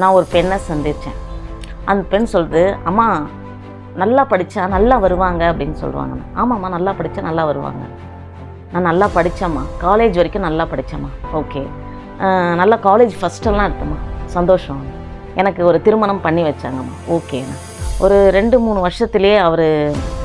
நான் ஒரு பெண்ணை சந்தித்தேன் அந்த பெண் சொல்லுது அம்மா நல்லா படித்தா நல்லா வருவாங்க அப்படின்னு சொல்லுவாங்க ஆமாம்மா நல்லா படித்தா நல்லா வருவாங்க. நான் நல்லா படித்தேம்மா காலேஜ் வரைக்கும் நல்லா படித்தேம்மா ஓகே. நல்லா காலேஜ் ஃபஸ்ட்டெல்லாம் எடுத்தம்மா. சந்தோஷம். எனக்கு ஒரு திருமணம் பண்ணி வச்சாங்கம்மா. ஓகேண்ணா ஒரு ரெண்டு மூணு வருஷத்துலேயே அவர்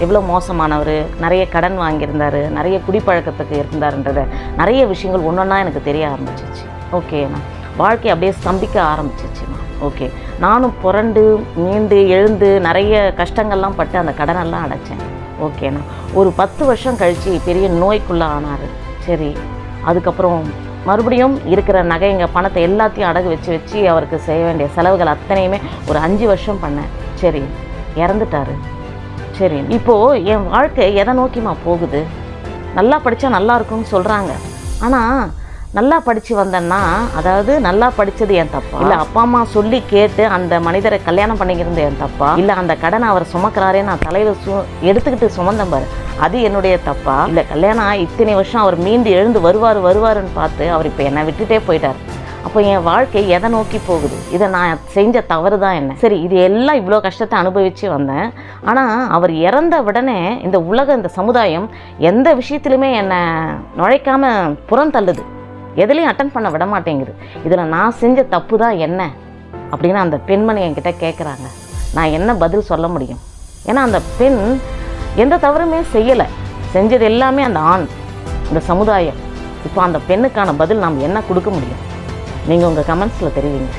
எவ்வளோ மோசமானவர் நிறைய கடன் வாங்கியிருந்தார் நிறைய குடிப்பழக்கத்துக்கு இருந்தாருன்றத நிறைய விஷயங்கள் ஒன்றொன்னா எனக்கு தெரிய ஆரம்பிச்சிச்சு ஓகேண்ணா வாழ்க்கை அப்படியே ஸ்தம்பிக்க ஆரம்பிச்சிச்சுமா ஓகே நானும் புரண்டு மீண்டு எழுந்து நிறைய கஷ்டங்கள்லாம் பட்டு அந்த கடனெல்லாம் அடைச்சேன். ஓகேண்ணா ஒரு பத்து வருஷம் கழித்து பெரிய நோய்க்குள்ளே ஆனார். சரி. அதுக்கப்புறம் மறுபடியும் இருக்கிற நகைங்க பணத்தை எல்லாத்தையும் அடகு வச்சு வச்சு அவருக்கு செய்ய வேண்டிய செலவுகள் அத்தனையுமே ஒரு அஞ்சு வருஷம் பண்ணேன். சரி. இறந்துட்டாரு. சரி. இப்போது என் வாழ்க்கை எதை நோக்கிமா போகுது? நல்லா படித்தா நல்லா இருக்கும்னு சொல்கிறாங்க ஆனால் நல்லா படித்து வந்தேன்னா அதாவது நல்லா படித்தது என் தப்பா? இல்லை அப்பா அம்மா சொல்லி கேட்டு அந்த மனிதரை கல்யாணம் பண்ணிக்கிறது என் தப்பா? இல்லை அந்த கடனை அவர் சுமக்கிறாரே நான் தலையில் சு எடுத்துக்கிட்டு சுமந்தேன் பாரு. அது என்னுடைய தப்பா? இல்லை கல்யாணம் ஆகி இத்தனை வருஷம் அவர் மீண்டு எழுந்து வருவார் வருவாருன்னு பார்த்து அவர் இப்போ என்னை விட்டுட்டே போயிட்டார். அப்போ என் வாழ்க்கை எதை நோக்கி போகுது? இதை நான் செஞ்ச தவறு தான் என்ன? சரி இது எல்லாம் இவ்வளோ கஷ்டத்தை அனுபவித்து வந்தேன். ஆனால் அவர் இறந்த உடனே இந்த உலக இந்த சமுதாயம் எந்த விஷயத்திலுமே என்னை நுழைக்காம புறம் தள்ளுது. எதுலேயும் அட்டன் பண்ண விட மாட்டேங்குது இதில் நான் செஞ்ச தப்பு தான் என்ன? அப்படின்னு அந்த பெண்மணி என்கிட்ட கேட்குறாங்க நான் என்ன பதில் சொல்ல முடியும்? ஏன்னா அந்த பெண் எந்த தவறுமே செய்யலை. செஞ்சது எல்லாமே அந்த ஆண் இந்த சமுதாயம். இப்போ அந்த பெண்ணுக்கான பதில் நாம் என்ன கொடுக்க முடியும்? நீங்கள் உங்கள் கமெண்ட்ஸில் தெரிவிங்க.